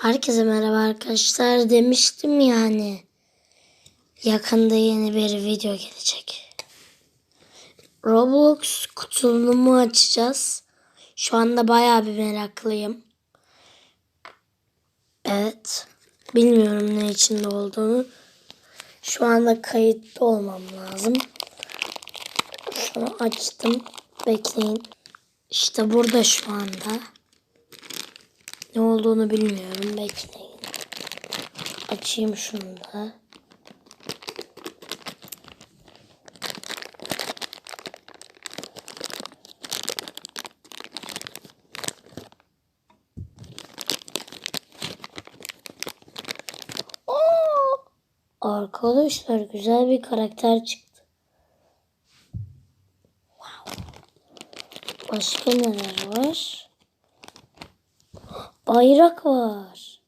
Herkese merhaba arkadaşlar demiştim yani. Yakında yeni bir video gelecek. Roblox kutulumu açacağız. Şu anda bayağı bir meraklıyım. Evet. Bilmiyorum ne içinde olduğunu. Şu anda kayıtlı olmam lazım. Şunu açtım. Bekleyin. İşte burada şu anda. Ne olduğunu bilmiyorum. Bekleyin. Açayım şunu da. Arkadaşlar güzel bir karakter çıktı. Wow. Başka neler var? Bayrak var.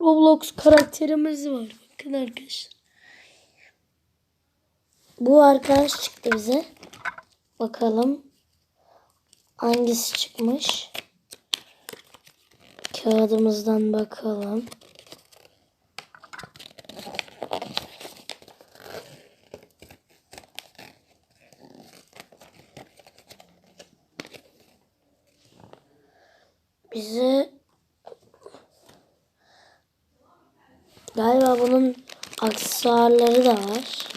Roblox karakterimiz var. Bakın arkadaşlar. Bu arkadaş çıktı bize. Bakalım. Hangisi çıkmış? Kağıdımızdan bakalım. Bize galiba bunun aksesuarları da var.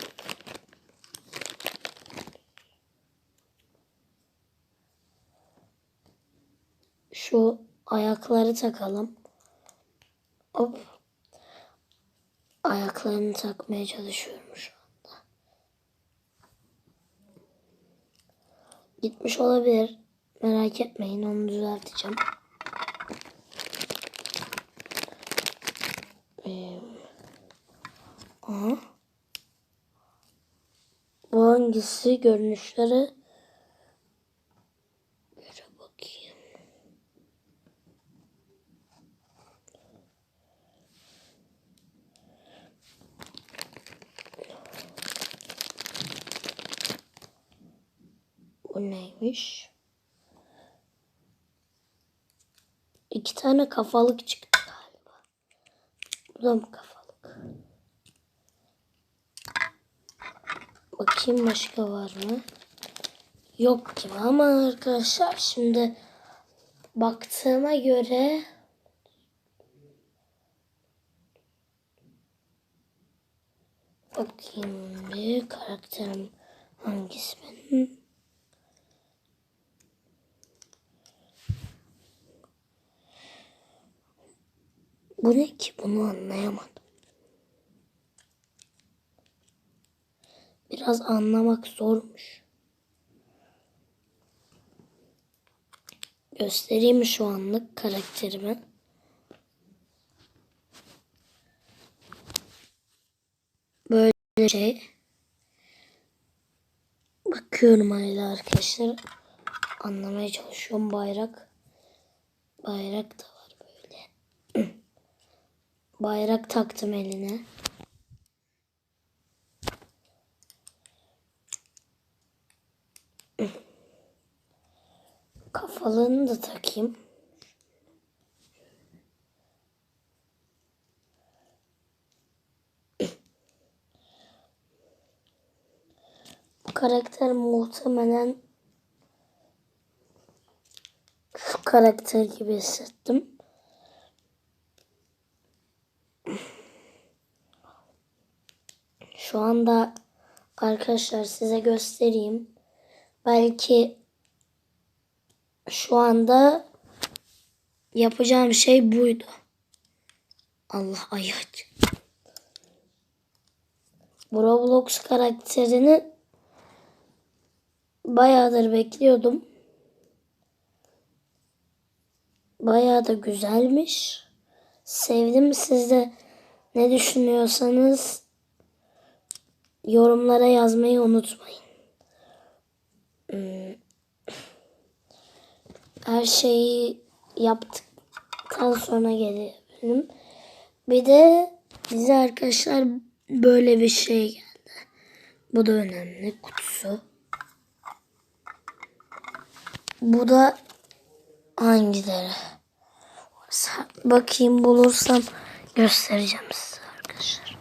Şu ayakları takalım. Hop. Ayaklarını takmaya çalışıyorum şu anda. Gitmiş olabilir. Merak etmeyin onu düzelteceğim. Hangisi görünüşleri? Göre bakayım. Bu neymiş? İki tane kafalık çıktı galiba. Bu da mı kafalık? Bakayım başka var mı? Yok gibi ama arkadaşlar şimdi baktığıma göre bakayım bir karakterim hangisi benim? Bu ne ki? Bunu anlayamadım. Biraz anlamak zormuş. Göstereyim şu anlık karakterimi. Böyle şey. Bakıyorum hala arkadaşlar. Anlamaya çalışıyorum bayrak. Bayrak da var böyle. Bayrak taktım eline. Takayım. Bu karakter muhtemelen şu karakter gibi hissettim. Şu anda arkadaşlar size göstereyim. Belki şu anda yapacağım şey buydu. Allah. Bu Roblox karakterini bayağıdır bekliyordum. Bayağı da güzelmiş. Sevdim. Siz de ne düşünüyorsanız yorumlara yazmayı unutmayın. Hmm. Her şeyi yaptıktan sonra gelebilirim. Bir de bize arkadaşlar böyle bir şey geldi. Bu da önemli. Kutusu. Bu da hangileri? Bakayım bulursam göstereceğim size arkadaşlar.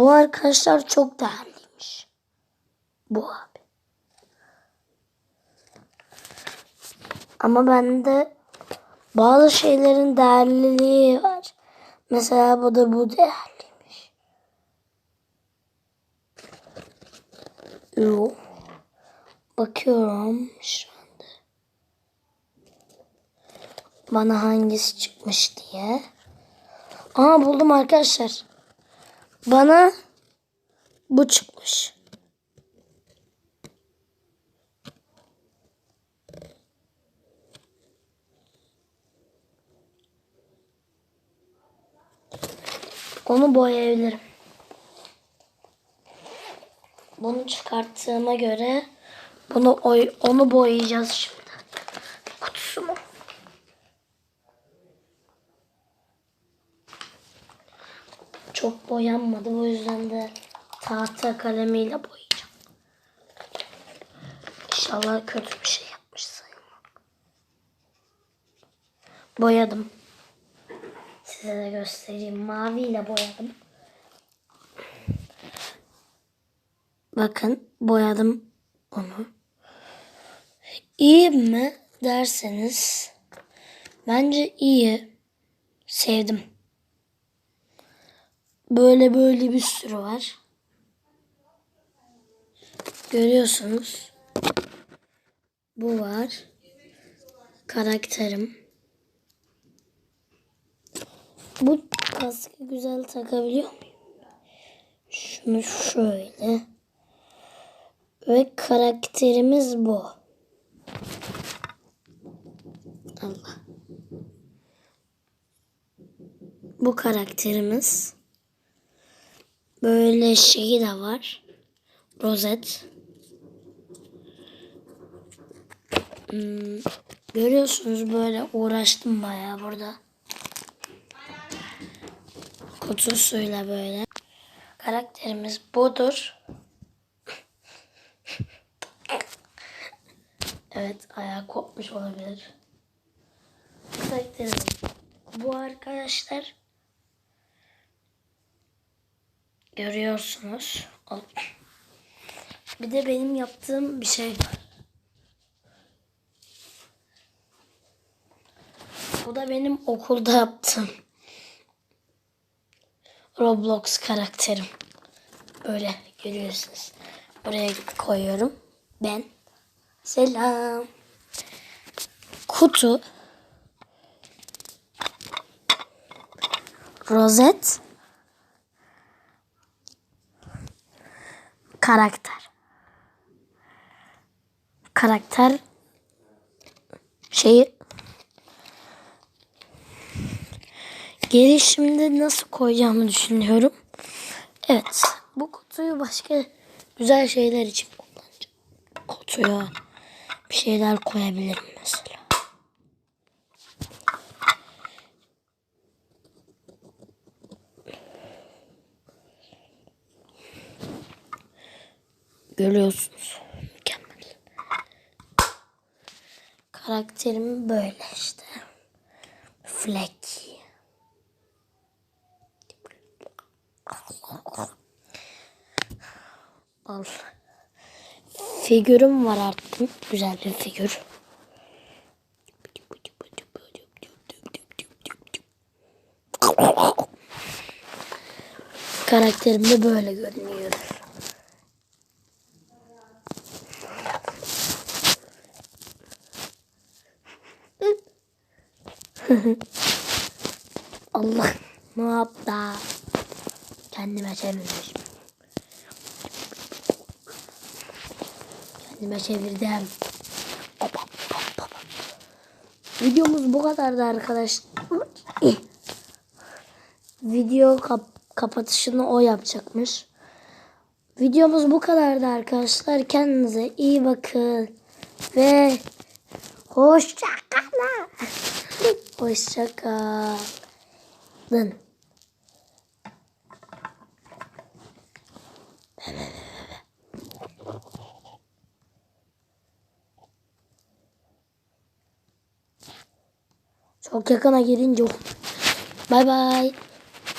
Bu arkadaşlar çok değerliymiş. Bu abi. Ama bende bazı şeylerin değerliliği var. Mesela bu da bu değerliymiş. Yo. Bakıyorum şu anda. Bana hangisi çıkmış diye. Aa buldum arkadaşlar. Bana bu çıkmış. Onu boyayabilirim. Bunu çıkarttığıma göre bunu oy, onu boyayacağız şimdi. Kutusunu. Çok boyanmadı. Bu yüzden de tahta kalemiyle boyayacağım. İnşallah kötü bir şey yapmış. Boyadım. Size de göstereyim. Maviyle boyadım. Bakın boyadım onu. İyi mi derseniz bence iyi. Sevdim. Böyle böyle bir sürü var. Görüyorsunuz. Bu var. Karakterim. Bu kaskı güzel takabiliyor muyum? Şunu şöyle. Ve karakterimiz bu. Allah. Bu karakterimiz. Böyle şeyi de var. Rozet. Hmm, görüyorsunuz böyle uğraştım bayağı burada. Kutusuyla böyle. Karakterimiz budur. evet ayağı kopmuş olabilir. Karakterimiz bu arkadaşlar. Görüyorsunuz. Bir de benim yaptığım bir şey var. Bu da benim okulda yaptığım. Roblox karakterim. Böyle görüyorsunuz. Buraya koyuyorum. Ben. Selam. Kutu. Rozet. Karakter. Karakter şeyi Geri şimdi nasıl koyacağımı düşünüyorum. Evet. Bu kutuyu başka güzel şeyler için kullanacağım. Kutuya bir şeyler koyabilirim mesela. Görüyorsunuz. Mükemmel. Karakterim böyle işte. Fleck. Al. Figürüm var artık. Güzel bir figür. Karakterim de böyle görünüyor. Allah ne yaptı? Kendime çevirmişim. Kendime çevirdim. Videomuz bu kadardı arkadaşlar. Video kap kapatışını o yapacakmış. Videomuz bu kadardı arkadaşlar. Kendinize iyi bakın. Ve hoşça Hoşçakalın. Çok yakına gelince. Bay bay.